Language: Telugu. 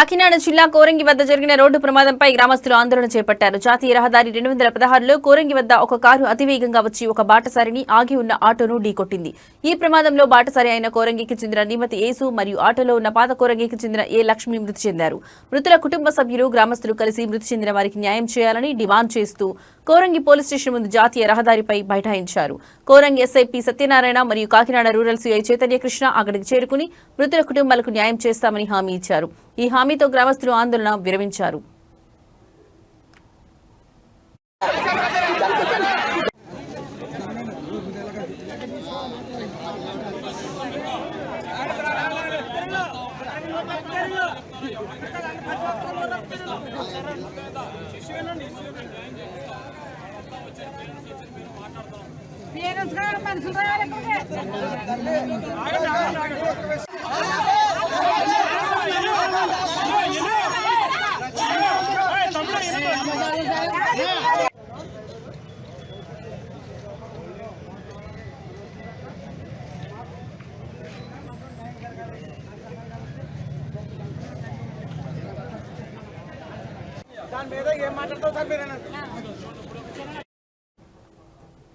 కాకినాడ జిల్లా కోరంగి వద్ద జరిగిన రోడ్డు ప్రమాదంపై గ్రామస్తులు ఆందోళన చేపట్టారు. జాతీయ రహదారి రెండు వందల పదహారులో కోరంగి వద్ద ఒక కారు అతివేగంగా వచ్చి ఒక బాటసారిని ఆగి ఉన్న ఆటోను ఢీకొట్టింది ఈ ప్రమాదంలో బాటసారి అయిన కోరంగికి చెందిన నిమతి యేసు మరియు ఆటోలో ఉన్న పాత కోరంగికి చెందిన ఏ లక్ష్మి మృతి చెందారు. మృతుల కుటుంబ సభ్యులు గ్రామస్తులు కలిసి మృతి చెందిన వారికి న్యాయం చేయాలని డిమాండ్ చేస్తూ కోరంగి పోలీస్ స్టేషన్ ముందు జాతీయ రహదారిపై బైఠాయించారు. కోరంగి ఎస్ఐపి సత్యనారాయణ మరియు కాకినాడ రూరల్ సిఐ చైతన్య కృష్ణ అక్కడికి చేరుకుని మృతుల కుటుంబాలకు న్యాయం చేస్తామని హామీ ఇచ్చారు. ఈ హామీతో గ్రామస్తులు ఆందోళన విరమించారు. పేరెంట్స్ గారు మనుషులు రావాలి దాని మీద ఏం మాట్లాడతావు సార్ మీరు?